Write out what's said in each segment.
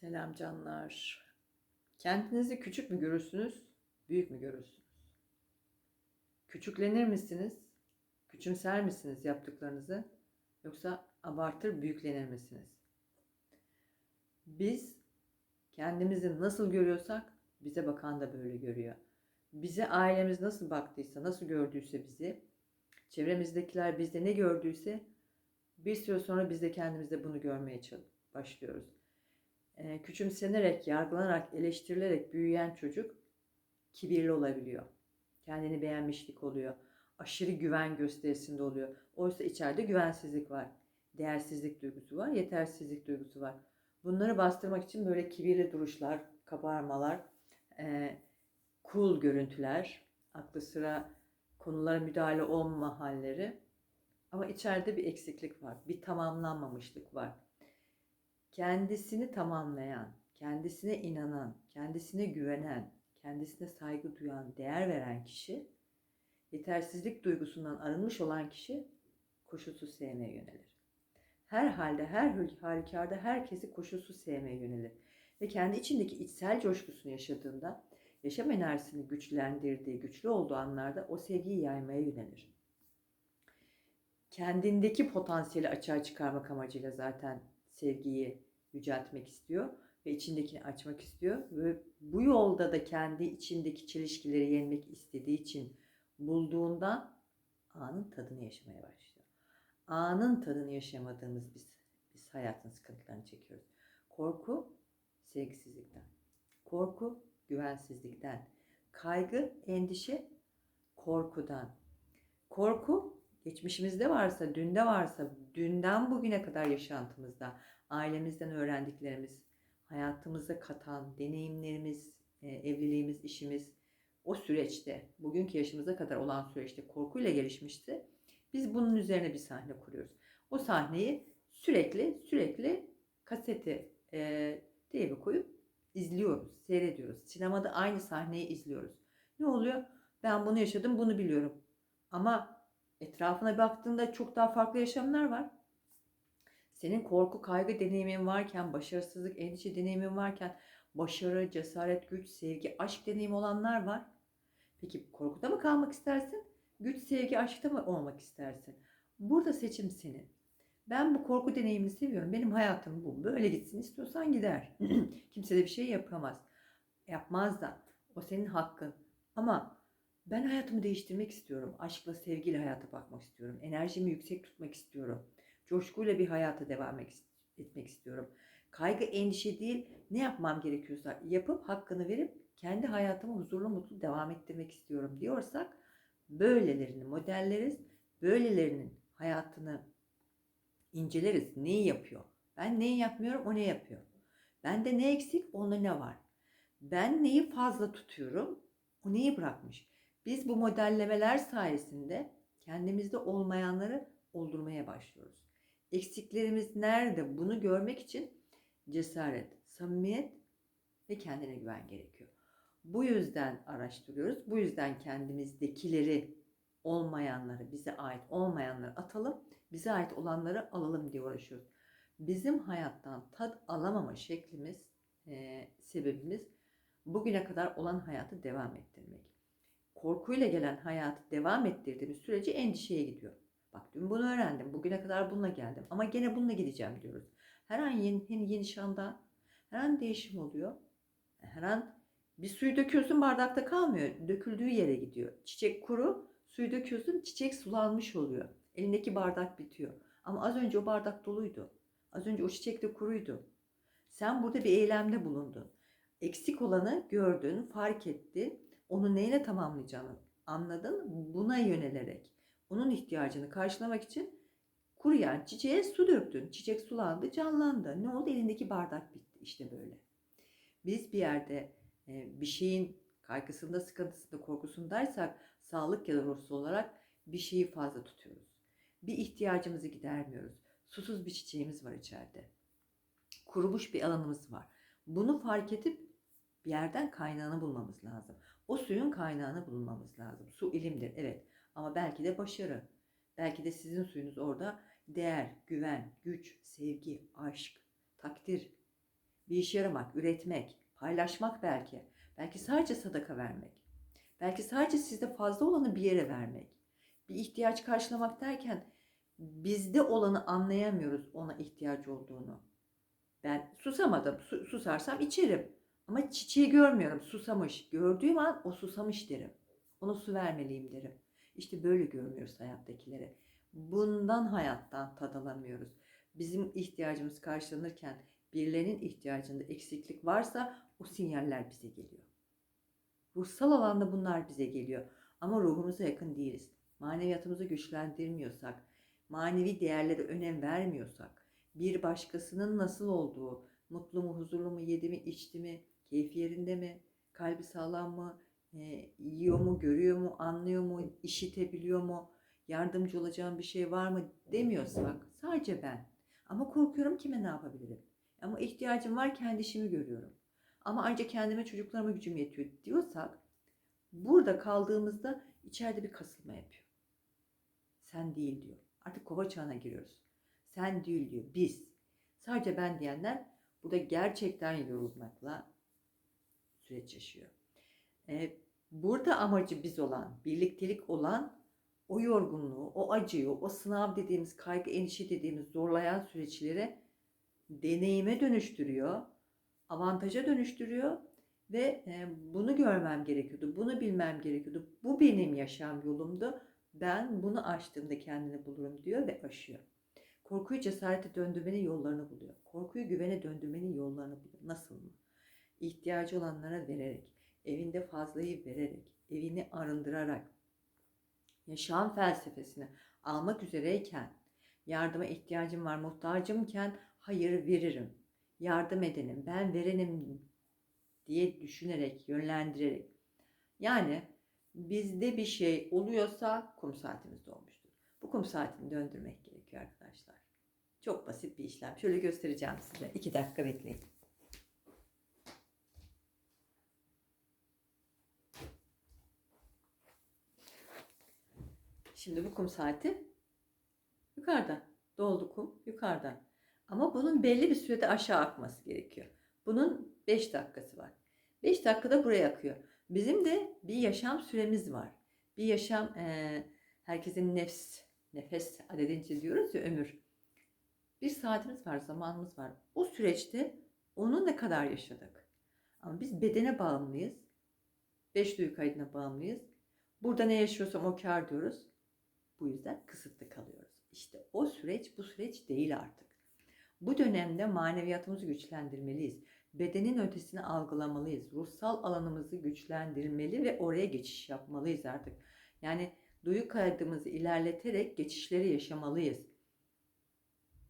Selam canlar. Kendinizi küçük mü görürsünüz, büyük mü görürsünüz? Küçüklenir misiniz? Küçümser misiniz yaptıklarınızı? Yoksa abartır, büyüklenir misiniz? Biz kendimizi nasıl görüyorsak bize bakan da böyle görüyor. Bize ailemiz nasıl baktıysa, nasıl gördüyse bizi, çevremizdekiler bizde ne gördüyse bir süre sonra biz de kendimizde bunu görmeye başlıyoruz e, küçümsenerek, yargılanarak, eleştirilerek büyüyen çocuk kibirli olabiliyor. Kendini beğenmişlik oluyor. Aşırı güven gösterisinde oluyor. Oysa içeride güvensizlik var. Değersizlik duygusu var, yetersizlik duygusu var. Bunları bastırmak için böyle kibirli duruşlar, kabarmalar, e, cool görüntüler, aklı sıra konulara müdahale olmama halleri. Ama içeride bir eksiklik var, bir tamamlanmamışlık var kendisini tamamlayan, kendisine inanan, kendisine güvenen, kendisine saygı duyan, değer veren kişi, yetersizlik duygusundan arınmış olan kişi koşulsuz sevmeye yönelir. Her halde, her halükarda herkesi koşulsuz sevmeye yönelir. Ve kendi içindeki içsel coşkusunu yaşadığında, yaşam enerjisini güçlendirdiği, güçlü olduğu anlarda o sevgiyi yaymaya yönelir. Kendindeki potansiyeli açığa çıkarmak amacıyla zaten sevgiyi yüceltmek istiyor ve içindekini açmak istiyor ve bu yolda da kendi içindeki çelişkileri yenmek istediği için bulduğunda anın tadını yaşamaya başlıyor. Anın tadını yaşamadığımız biz biz hayatın sıkıntılarını çekiyoruz. Korku sevgisizlikten. Korku güvensizlikten. Kaygı, endişe korkudan. Korku geçmişimizde varsa, dünde varsa, dünden bugüne kadar yaşantımızda ailemizden öğrendiklerimiz, hayatımıza katan deneyimlerimiz, e, evliliğimiz, işimiz o süreçte, bugünkü yaşımıza kadar olan süreçte korkuyla gelişmişti. Biz bunun üzerine bir sahne kuruyoruz. O sahneyi sürekli sürekli kaseti e, teybe koyup izliyoruz, seyrediyoruz. Sinemada aynı sahneyi izliyoruz. Ne oluyor? Ben bunu yaşadım, bunu biliyorum. Ama etrafına baktığında çok daha farklı yaşamlar var. Senin korku, kaygı deneyimin varken, başarısızlık, endişe deneyimin varken, başarı, cesaret, güç, sevgi, aşk deneyimi olanlar var. Peki korkuda mı kalmak istersin? Güç, sevgi, aşkta mı olmak istersin? Burada seçim senin. Ben bu korku deneyimini seviyorum. Benim hayatım bu. Böyle gitsin istiyorsan gider. Kimse de bir şey yapamaz. Yapmaz da. O senin hakkın. Ama ben hayatımı değiştirmek istiyorum. Aşkla, sevgiyle hayata bakmak istiyorum. Enerjimi yüksek tutmak istiyorum coşkuyla bir hayata devam etmek istiyorum. Kaygı, endişe değil, ne yapmam gerekiyorsa yapıp hakkını verip kendi hayatımı huzurlu mutlu devam ettirmek istiyorum diyorsak böylelerini modelleriz. Böylelerinin hayatını inceleriz. Neyi yapıyor? Ben neyi yapmıyorum, o ne yapıyor? Bende ne eksik, onda ne var? Ben neyi fazla tutuyorum, o neyi bırakmış? Biz bu modellemeler sayesinde kendimizde olmayanları oldurmaya başlıyoruz. Eksiklerimiz nerede? Bunu görmek için cesaret, samimiyet ve kendine güven gerekiyor. Bu yüzden araştırıyoruz. Bu yüzden kendimizdekileri olmayanları, bize ait olmayanları atalım, bize ait olanları alalım diye uğraşıyoruz. Bizim hayattan tad alamama şeklimiz, e, sebebimiz bugüne kadar olan hayatı devam ettirmek. Korkuyla gelen hayatı devam ettirdiğimiz sürece endişeye gidiyor. Bak dün bunu öğrendim. Bugüne kadar bununla geldim. Ama gene bununla gideceğim diyoruz. Her an yeni, yeni, yeni şanda her an değişim oluyor. Her an bir suyu döküyorsun bardakta kalmıyor. Döküldüğü yere gidiyor. Çiçek kuru, suyu döküyorsun çiçek sulanmış oluyor. Elindeki bardak bitiyor. Ama az önce o bardak doluydu. Az önce o çiçek de kuruydu. Sen burada bir eylemde bulundun. Eksik olanı gördün, fark ettin. Onu neyle tamamlayacağını anladın. Buna yönelerek onun ihtiyacını karşılamak için kuruyan çiçeğe su döktün. Çiçek sulandı, canlandı. Ne oldu? Elindeki bardak bitti. İşte böyle. Biz bir yerde e, bir şeyin kaygısında, sıkıntısında, korkusundaysak sağlık ya da ruhsal olarak bir şeyi fazla tutuyoruz. Bir ihtiyacımızı gidermiyoruz. Susuz bir çiçeğimiz var içeride. Kurumuş bir alanımız var. Bunu fark edip bir yerden kaynağını bulmamız lazım. O suyun kaynağını bulmamız lazım. Su ilimdir, evet. Ama belki de başarı. Belki de sizin suyunuz orada değer, güven, güç, sevgi, aşk, takdir, bir işe yaramak, üretmek, paylaşmak belki. Belki sadece sadaka vermek. Belki sadece sizde fazla olanı bir yere vermek. Bir ihtiyaç karşılamak derken bizde olanı anlayamıyoruz ona ihtiyaç olduğunu. Ben susamadım. Su- susarsam içerim. Ama çiçeği görmüyorum. Susamış. Gördüğüm an o susamış derim. Ona su vermeliyim derim. İşte böyle görmüyoruz hayattakileri. Bundan hayattan tad alamıyoruz. Bizim ihtiyacımız karşılanırken birilerinin ihtiyacında eksiklik varsa o sinyaller bize geliyor. Ruhsal alanda bunlar bize geliyor. Ama ruhumuza yakın değiliz. Maneviyatımızı güçlendirmiyorsak, manevi değerlere önem vermiyorsak, bir başkasının nasıl olduğu, mutlu mu, huzurlu mu, yedi mi, içti mi, keyfi yerinde mi, kalbi sağlam mı, e, yiyor mu, görüyor mu, anlıyor mu, işitebiliyor mu, yardımcı olacağım bir şey var mı demiyorsak sadece ben. Ama korkuyorum kime ne yapabilirim? Ama ihtiyacım var kendi işimi görüyorum. Ama ancak kendime çocuklarıma gücüm yetiyor diyorsak burada kaldığımızda içeride bir kasılma yapıyor. Sen değil diyor. Artık kova çağına giriyoruz. Sen değil diyor. Biz. Sadece ben diyenler burada gerçekten yorulmakla süreç yaşıyor. Ee, burada amacı biz olan, birliktelik olan o yorgunluğu, o acıyı, o sınav dediğimiz, kaygı, endişe dediğimiz zorlayan süreçleri deneyime dönüştürüyor, avantaja dönüştürüyor ve e, bunu görmem gerekiyordu, bunu bilmem gerekiyordu. Bu benim yaşam yolumdu. Ben bunu aştığımda kendini bulurum diyor ve aşıyor. Korkuyu cesarete döndürmenin yollarını buluyor. Korkuyu güvene döndürmenin yollarını buluyor. Nasıl mı? İhtiyacı olanlara vererek, evinde fazlayı vererek, evini arındırarak, yaşam felsefesini almak üzereyken, yardıma ihtiyacım var, muhtacımken hayır veririm, yardım edenim, ben verenim diye düşünerek, yönlendirerek. Yani bizde bir şey oluyorsa kum saatimiz dolmuştur. Bu kum saatini döndürmek gerekiyor arkadaşlar. Çok basit bir işlem. Şöyle göstereceğim size. İki dakika bekleyin. Şimdi bu kum saati yukarıda. Doldu kum yukarıda. Ama bunun belli bir sürede aşağı akması gerekiyor. Bunun 5 dakikası var. 5 dakikada buraya akıyor. Bizim de bir yaşam süremiz var. Bir yaşam e, herkesin nefs, nefes adedince diyoruz ya ömür. Bir saatimiz var, zamanımız var. O süreçte onu ne kadar yaşadık? Ama biz bedene bağımlıyız. Beş duyu kaydına bağımlıyız. Burada ne yaşıyorsam o kar diyoruz. Bu yüzden kısıtlı kalıyoruz. İşte o süreç bu süreç değil artık. Bu dönemde maneviyatımızı güçlendirmeliyiz. Bedenin ötesini algılamalıyız. Ruhsal alanımızı güçlendirmeli ve oraya geçiş yapmalıyız artık. Yani duyu kaydımızı ilerleterek geçişleri yaşamalıyız.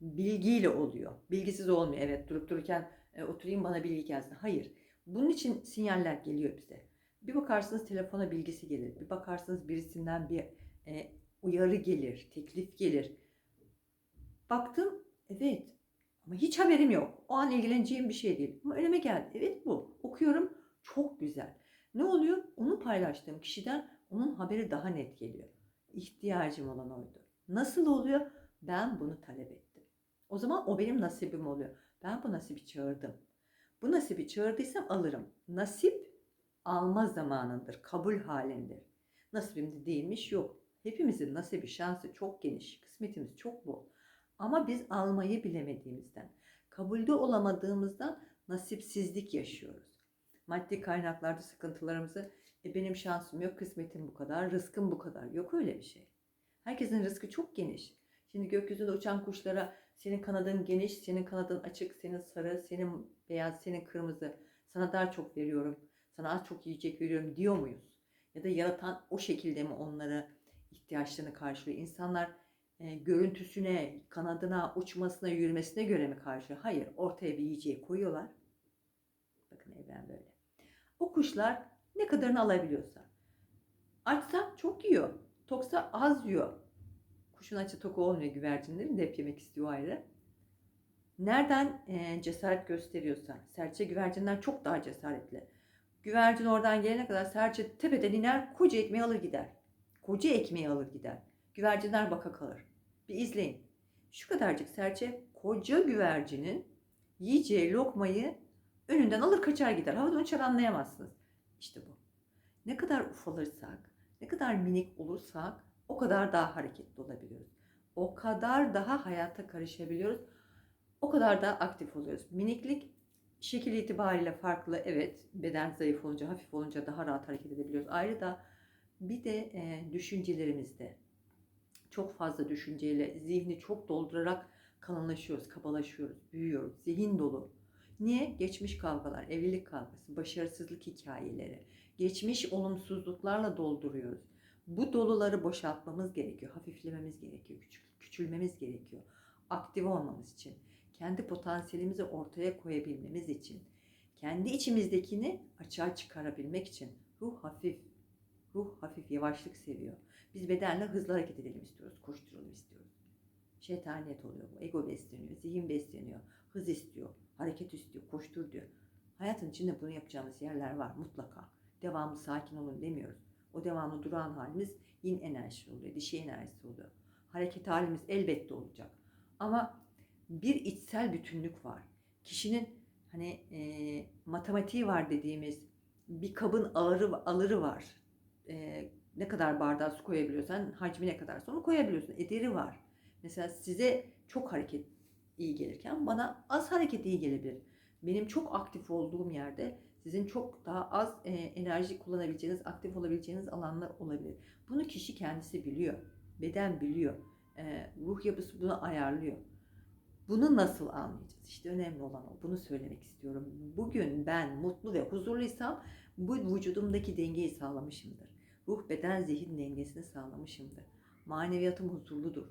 Bilgiyle oluyor. Bilgisiz olmuyor. Evet durup dururken e, oturayım bana bilgi gelsin. Hayır. Bunun için sinyaller geliyor bize. Bir bakarsınız telefona bilgisi gelir. Bir bakarsınız birisinden bir e, uyarı gelir, teklif gelir. Baktım evet ama hiç haberim yok. O an ilgileneceğim bir şey değil. Ama önüme geldi. Evet bu. Okuyorum. Çok güzel. Ne oluyor? Onu paylaştığım kişiden onun haberi daha net geliyor. İhtiyacım olan oydu. Nasıl oluyor? Ben bunu talep ettim. O zaman o benim nasibim oluyor. Ben bu nasibi çağırdım. Bu nasibi çağırdıysam alırım. Nasip alma zamanındır. Kabul halindir. Nasibimde değilmiş yok. Hepimizin nasibi, şansı çok geniş. Kısmetimiz çok bol. Ama biz almayı bilemediğimizden, kabulde olamadığımızdan nasipsizlik yaşıyoruz. Maddi kaynaklarda sıkıntılarımızı, e benim şansım yok, kısmetim bu kadar, rızkım bu kadar. Yok öyle bir şey. Herkesin rızkı çok geniş. Şimdi gökyüzünde uçan kuşlara senin kanadın geniş, senin kanadın açık, senin sarı, senin beyaz, senin kırmızı. Sana daha çok veriyorum, sana az çok yiyecek veriyorum diyor muyuz? Ya da yaratan o şekilde mi onlara ihtiyaçlarını karşılıyor? İnsanlar e, görüntüsüne, kanadına, uçmasına, yürümesine göre mi karşılıyor? Hayır, ortaya bir yiyeceği koyuyorlar. Bakın evren böyle. O kuşlar ne kadarını alabiliyorsa. Açsa çok yiyor. Toksa az yiyor. Kuşun açı toku olmuyor güvercinlerin de hep yemek istiyor ayrı. Nereden e, cesaret gösteriyorsa, serçe güvercinler çok daha cesaretli. Güvercin oradan gelene kadar serçe tepeden iner, koca ekmeği alır gider. Koca ekmeği alır gider. Güvercinler baka kalır. Bir izleyin. Şu kadarcık serçe koca güvercinin yiyeceği lokmayı Önünden alır kaçar gider. Havada uçar anlayamazsınız. İşte bu. Ne kadar ufalırsak, ne kadar minik olursak o kadar daha hareketli olabiliyoruz. O kadar daha hayata karışabiliyoruz. O kadar daha aktif oluyoruz. Miniklik şekil itibariyle farklı. Evet beden zayıf olunca, hafif olunca daha rahat hareket edebiliyoruz. Ayrı da bir de e, düşüncelerimizde çok fazla düşünceyle zihni çok doldurarak kalınlaşıyoruz, kabalaşıyoruz, büyüyoruz. Zihin dolu. Niye? Geçmiş kavgalar, evlilik kavgası, başarısızlık hikayeleri, geçmiş olumsuzluklarla dolduruyoruz. Bu doluları boşaltmamız gerekiyor, hafiflememiz gerekiyor, küçük, küçülmemiz gerekiyor. Aktif olmamız için, kendi potansiyelimizi ortaya koyabilmemiz için, kendi içimizdekini açığa çıkarabilmek için ruh hafif, ruh hafif yavaşlık seviyor. Biz bedenle hızlı hareket edelim istiyoruz, koşturalım istiyoruz. Şeytaniyet oluyor bu. Ego besleniyor, zihin besleniyor, hız istiyor, hareket istiyor, koştur diyor. Hayatın içinde bunu yapacağımız yerler var mutlaka. Devamlı sakin olun demiyoruz. O devamlı duran halimiz yin enerjisi oluyor, dişi enerjisi oluyor. Hareket halimiz elbette olacak. Ama bir içsel bütünlük var. Kişinin hani e, matematiği var dediğimiz bir kabın ağırı alırı var. E, ne kadar bardağa su koyabiliyorsan hacmi ne kadar onu koyabiliyorsun. Ederi var. Mesela size çok hareket iyi gelirken bana az hareket iyi gelebilir. Benim çok aktif olduğum yerde sizin çok daha az e, enerji kullanabileceğiniz, aktif olabileceğiniz alanlar olabilir. Bunu kişi kendisi biliyor. Beden biliyor. E, ruh yapısı bunu ayarlıyor. Bunu nasıl anlayacağız? İşte önemli olan o. Bunu söylemek istiyorum. Bugün ben mutlu ve huzurluysam bu vücudumdaki dengeyi sağlamışımdır. Ruh, beden, zihin dengesini sağlamışımdır. Maneviyatım huzurludur.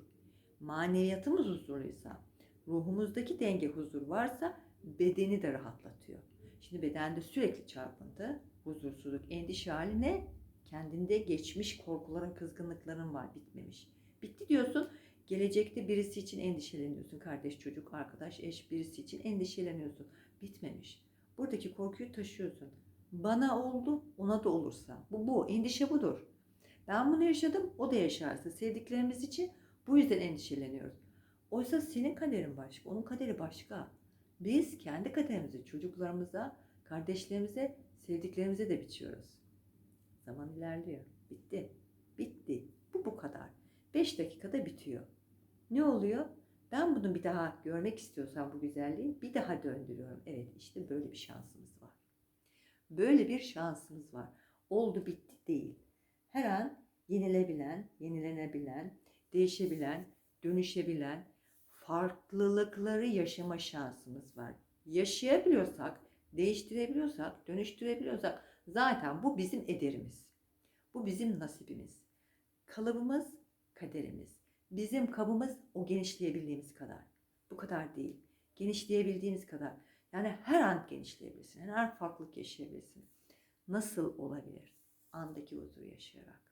Maneviyatımız huzurluysa, ruhumuzdaki denge huzur varsa bedeni de rahatlatıyor. Şimdi bedende sürekli çarpıntı, huzursuzluk, endişe hali ne? Kendinde geçmiş korkuların, kızgınlıkların var, bitmemiş. Bitti diyorsun, gelecekte birisi için endişeleniyorsun. Kardeş, çocuk, arkadaş, eş birisi için endişeleniyorsun. Bitmemiş. Buradaki korkuyu taşıyorsun. Bana oldu, ona da olursa. Bu bu, endişe budur. Ben bunu yaşadım, o da yaşarsa. Sevdiklerimiz için bu yüzden endişeleniyoruz. Oysa senin kaderin başka, onun kaderi başka. Biz kendi kaderimizi çocuklarımıza, kardeşlerimize, sevdiklerimize de biçiyoruz. Zaman ilerliyor. Bitti. Bitti. Bu bu kadar. 5 dakikada bitiyor. Ne oluyor? Ben bunu bir daha görmek istiyorsam bu güzelliği bir daha döndürüyorum. Evet işte böyle bir şansımız var. Böyle bir şansımız var. Oldu bitti değil. Her an yenilebilen, yenilenebilen, değişebilen, dönüşebilen, farklılıkları yaşama şansımız var. Yaşayabiliyorsak, değiştirebiliyorsak, dönüştürebiliyorsak zaten bu bizim ederimiz. Bu bizim nasibimiz. Kalıbımız kaderimiz. Bizim kabımız o genişleyebildiğimiz kadar. Bu kadar değil. Genişleyebildiğiniz kadar. Yani her an genişleyebilirsin. Her farklılık yaşayabilirsin. Nasıl olabilir? Andaki huzuru yaşayarak.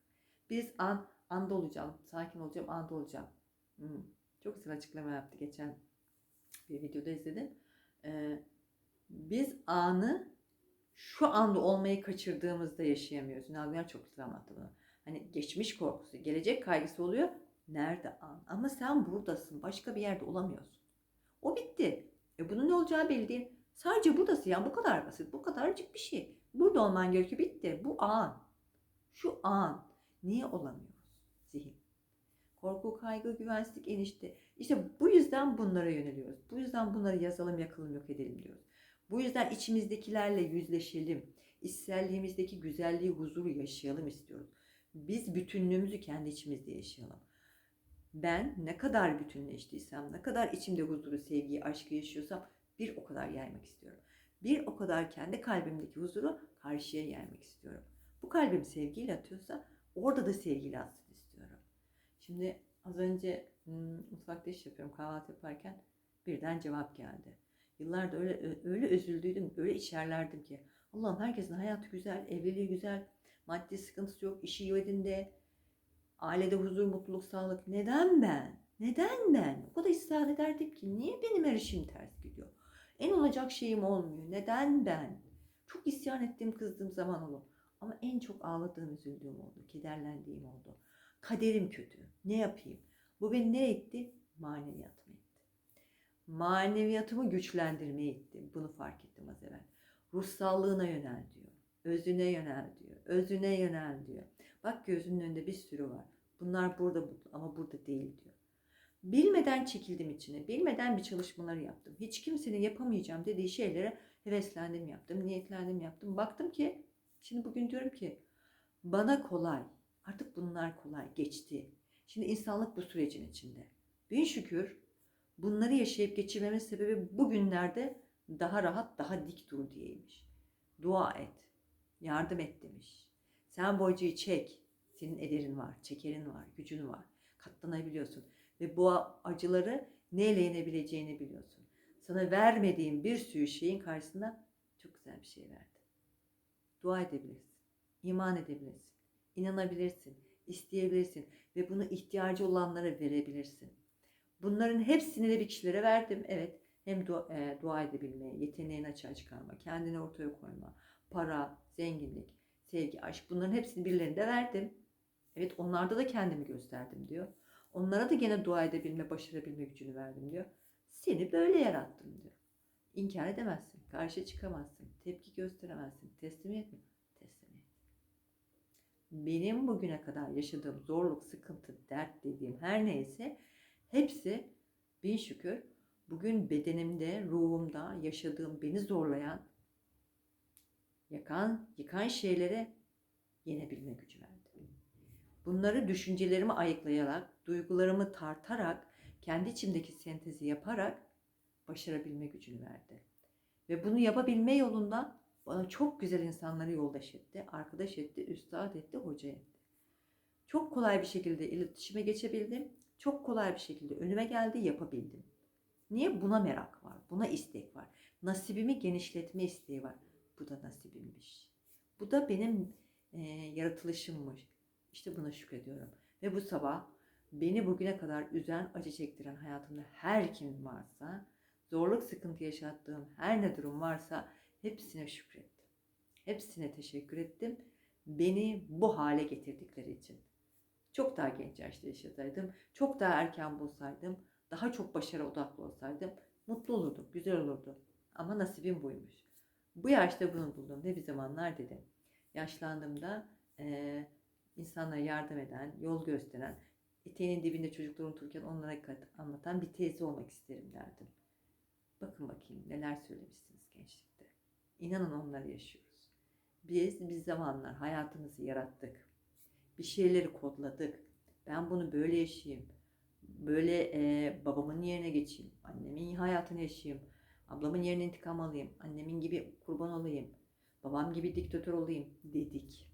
Biz an, anda olacağım, sakin olacağım, anda olacağım. Hmm. Çok güzel açıklama yaptı geçen bir videoda izledim. Ee, biz anı şu anda olmayı kaçırdığımızda yaşayamıyoruz. Ünal çok güzel anlattı bunu. Hani geçmiş korkusu, gelecek kaygısı oluyor. Nerede an? Ama sen buradasın. Başka bir yerde olamıyorsun. O bitti. E bunun ne olacağı belli değil. Sadece buradasın. Yani bu kadar basit. Bu kadarcık bir şey. Burada olman gerekiyor. Bitti. Bu an. Şu an. Niye olamıyoruz? Zihin. Korku, kaygı, güvensizlik, enişte. İşte bu yüzden bunlara yöneliyoruz. Bu yüzden bunları yazalım, yakalım, yok edelim diyoruz. Bu yüzden içimizdekilerle yüzleşelim. İçselliğimizdeki güzelliği, huzuru yaşayalım istiyoruz. Biz bütünlüğümüzü kendi içimizde yaşayalım. Ben ne kadar bütünleştiysem, ne kadar içimde huzuru, sevgiyi, aşkı yaşıyorsam bir o kadar yaymak istiyorum. Bir o kadar kendi kalbimdeki huzuru karşıya yaymak istiyorum. Bu kalbim sevgiyle atıyorsa orada da sevgiyle atsın istiyorum. Şimdi az önce hmm, mutfakta iş yapıyorum kahvaltı yaparken birden cevap geldi. Yıllardır öyle öyle üzüldüydüm, öyle içerlerdim ki Allah'ım herkesin hayatı güzel, evliliği güzel, maddi sıkıntısı yok, işi yerinde, ailede huzur, mutluluk, sağlık. Neden ben? Neden ben? O kadar ısrar ederdim ki niye benim her işim ters gidiyor? En olacak şeyim olmuyor. Neden ben? Çok isyan ettiğim, kızdığım zaman olur. Ama en çok ağladığım, üzüldüğüm oldu. Kederlendiğim oldu. Kaderim kötü. Ne yapayım? Bu beni ne etti? Maneviyatıma etti. Maneviyatımı güçlendirmeye etti. Bunu fark ettim az evvel. Ruhsallığına yönel diyor. Özüne yönel diyor. Özüne yönel diyor. Bak gözünün önünde bir sürü var. Bunlar burada ama burada değil diyor. Bilmeden çekildim içine. Bilmeden bir çalışmaları yaptım. Hiç kimsenin yapamayacağım dediği şeylere heveslendim yaptım. Niyetlendim yaptım. Baktım ki şimdi bugün diyorum ki bana kolay. Artık bunlar kolay. Geçti. Şimdi insanlık bu sürecin içinde. Bin şükür bunları yaşayıp geçirmemin sebebi bugünlerde daha rahat, daha dik dur diyeymiş. Dua et. Yardım et demiş. Sen bu acıyı çek. Senin ederin var, çekerin var, gücün var. Katlanabiliyorsun. Ve bu acıları neyle yenebileceğini biliyorsun. Sana vermediğim bir sürü şeyin karşısında çok güzel bir şey verdi. Dua edebilirsin. iman edebilirsin. inanabilirsin. isteyebilirsin. Ve bunu ihtiyacı olanlara verebilirsin. Bunların hepsini de bir kişilere verdim. Evet. Hem dua, e, dua edebilme, yeteneğini açığa çıkarma, kendini ortaya koyma, para, zenginlik, sevgi, aşk bunların hepsini birilerine verdim. Evet onlarda da kendimi gösterdim diyor. Onlara da gene dua edebilme, başarabilme gücünü verdim diyor. Seni böyle yarattım diyor. İnkar edemezsin, karşı çıkamazsın, tepki gösteremezsin, teslimiyet mi? Teslimiyet. Benim bugüne kadar yaşadığım zorluk, sıkıntı, dert dediğim her neyse hepsi bin şükür bugün bedenimde, ruhumda yaşadığım beni zorlayan, yakan, yıkan şeylere yenebilme gücü verdi. Bunları düşüncelerimi ayıklayarak, duygularımı tartarak, kendi içimdeki sentezi yaparak başarabilme gücünü verdi. Ve bunu yapabilme yolunda bana çok güzel insanları yoldaş etti, arkadaş etti, üstad etti, hoca etti. Çok kolay bir şekilde iletişime geçebildim. Çok kolay bir şekilde önüme geldi, yapabildim. Niye? Buna merak var, buna istek var. Nasibimi genişletme isteği var. Bu da nasibimmiş. Bu da benim e, yaratılışımmış. İşte buna şükrediyorum. Ve bu sabah beni bugüne kadar üzen, acı çektiren hayatımda her kim varsa, zorluk sıkıntı yaşattığım her ne durum varsa hepsine şükrettim. Hepsine teşekkür ettim. Beni bu hale getirdikleri için. Çok daha genç yaşta yaşasaydım, çok daha erken bulsaydım, daha çok başarı odaklı olsaydım mutlu olurdum, güzel olurdu. Ama nasibim buymuş. Bu yaşta bunu buldum ve bir zamanlar dedim. Yaşlandığımda e, insanlara yardım eden, yol gösteren, eteğinin dibinde çocuklar unuturken onlara anlatan bir teyze olmak isterim derdim. Bakın bakayım neler söylemişsiniz gençlikte. İnanın onları yaşıyoruz. Biz bir zamanlar hayatımızı yarattık. Bir şeyleri kodladık. Ben bunu böyle yaşayayım. Böyle e, babamın yerine geçeyim. Annemin hayatını yaşayayım. Ablamın yerine intikam alayım. Annemin gibi kurban olayım. Babam gibi diktatör olayım dedik.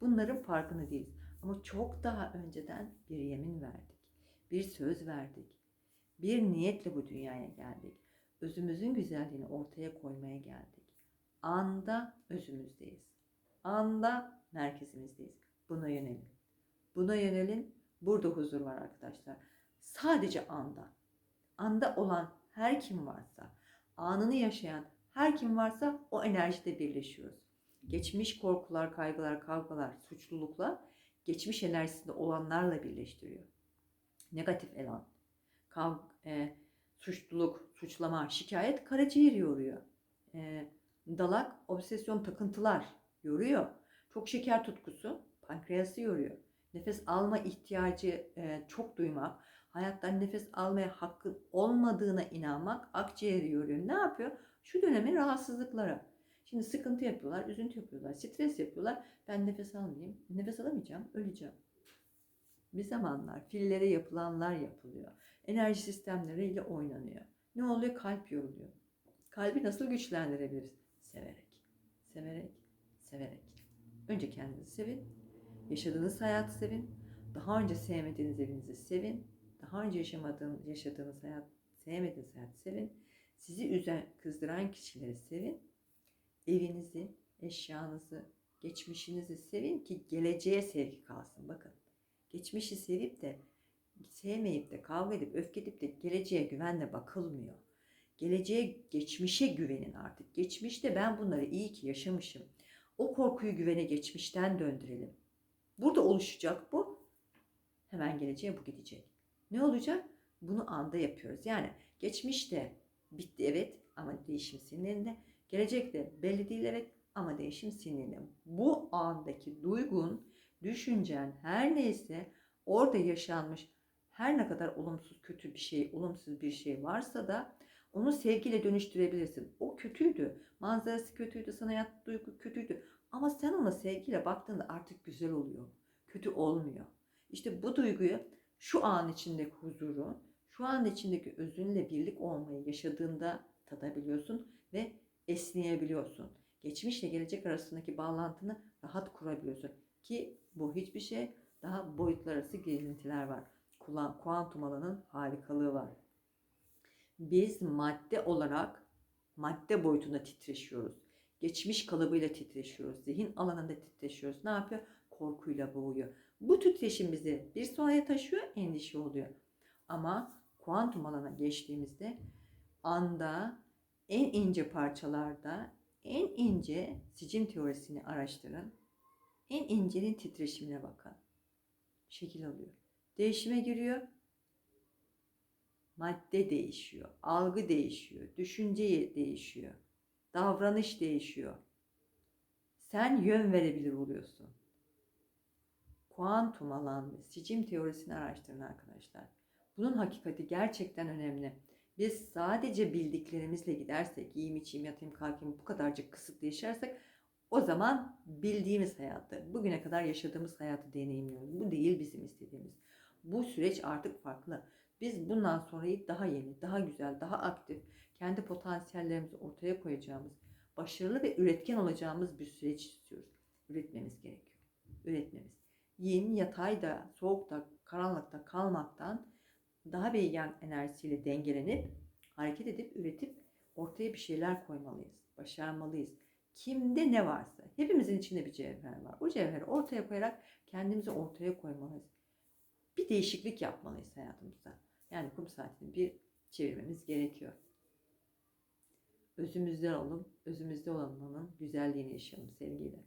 Bunların farkında değiliz. Ama çok daha önceden bir yemin verdik. Bir söz verdik. Bir niyetle bu dünyaya geldik. Özümüzün güzelliğini ortaya koymaya geldik. Anda özümüzdeyiz. Anda merkezimizdeyiz. Buna yönelin. Buna yönelin. Burada huzur var arkadaşlar. Sadece anda. Anda olan her kim varsa, anını yaşayan her kim varsa o enerjide birleşiyoruz. Geçmiş korkular, kaygılar, kavgalar, suçluluklar geçmiş enerjisinde olanlarla birleştiriyor. Negatif elan, kav, e, suçluluk, suçlama, şikayet karaciğer yoruyor. E, dalak, obsesyon, takıntılar yoruyor. Çok şeker tutkusu pankreası yoruyor. Nefes alma ihtiyacı e, çok duymak, hayattan nefes almaya hakkı olmadığına inanmak akciğeri yoruyor. Ne yapıyor? Şu dönemin rahatsızlıkları. Şimdi sıkıntı yapıyorlar, üzüntü yapıyorlar, stres yapıyorlar. Ben nefes almayayım. Nefes alamayacağım, öleceğim. Bir zamanlar fillere yapılanlar yapılıyor. Enerji sistemleriyle oynanıyor. Ne oluyor? Kalp yoruluyor. Kalbi nasıl güçlendirebiliriz? Severek, severek, severek. Önce kendinizi sevin. Yaşadığınız hayatı sevin. Daha önce sevmediğiniz evinizi sevin. Daha önce yaşamadığınız, yaşadığınız hayat, sevmediğiniz hayatı sevin. Sizi üzen, kızdıran kişileri sevin. Evinizi, eşyanızı, geçmişinizi sevin ki geleceğe sevgi kalsın. Bakın. Geçmişi sevip de sevmeyip de kavga edip öfke de geleceğe güvenle bakılmıyor. Geleceğe, geçmişe güvenin artık. Geçmişte ben bunları iyi ki yaşamışım. O korkuyu güvene geçmişten döndürelim. Burada oluşacak bu. Hemen geleceğe bu gidecek. Ne olacak? Bunu anda yapıyoruz. Yani geçmişte bitti evet ama değişim senin elinde. Gelecekte belli değil evet ama değişim seninle. Bu andaki duygun, düşüncen her neyse orada yaşanmış her ne kadar olumsuz kötü bir şey, olumsuz bir şey varsa da onu sevgiyle dönüştürebilirsin. O kötüydü. Manzarası kötüydü, sana yaptığı duygu kötüydü. Ama sen ona sevgiyle baktığında artık güzel oluyor. Kötü olmuyor. İşte bu duyguyu şu an içindeki huzuru, şu an içindeki özünle birlik olmayı yaşadığında tadabiliyorsun ve esneyebiliyorsun. Geçmişle gelecek arasındaki bağlantını rahat kurabiliyorsun. Ki bu hiçbir şey daha boyutlar arası gezintiler var. Kuantum alanın harikalığı var. Biz madde olarak madde boyutunda titreşiyoruz. Geçmiş kalıbıyla titreşiyoruz. Zihin alanında titreşiyoruz. Ne yapıyor? Korkuyla boğuyor. Bu titreşim bizi bir sonraya taşıyor, endişe oluyor. Ama kuantum alana geçtiğimizde anda en ince parçalarda en ince sicim teorisini araştırın. En incenin titreşimine bakın. Şekil alıyor. Değişime giriyor. Madde değişiyor. Algı değişiyor. Düşünce değişiyor. Davranış değişiyor. Sen yön verebilir oluyorsun. Kuantum alan ve sicim teorisini araştırın arkadaşlar. Bunun hakikati gerçekten önemli. Biz sadece bildiklerimizle gidersek, yiyeyim içeyim yatayım kalkayım bu kadarcık kısıtlı yaşarsak o zaman bildiğimiz hayatı, bugüne kadar yaşadığımız hayatı deneyimliyoruz. Bu değil bizim istediğimiz. Bu süreç artık farklı. Biz bundan sonrayı daha yeni, daha güzel, daha aktif, kendi potansiyellerimizi ortaya koyacağımız, başarılı ve üretken olacağımız bir süreç istiyoruz. Üretmemiz gerekiyor. Üretmemiz. Yin, yatayda, soğukta, karanlıkta kalmaktan daha bir yan enerjisiyle dengelenip hareket edip üretip ortaya bir şeyler koymalıyız. Başarmalıyız. Kimde ne varsa hepimizin içinde bir cevher var. O cevheri ortaya koyarak kendimizi ortaya koymalıyız. Bir değişiklik yapmalıyız hayatımızda. Yani kum saatini bir çevirmemiz gerekiyor. Özümüzden olup özümüzde olanın güzelliğini yaşayalım sevgiyle.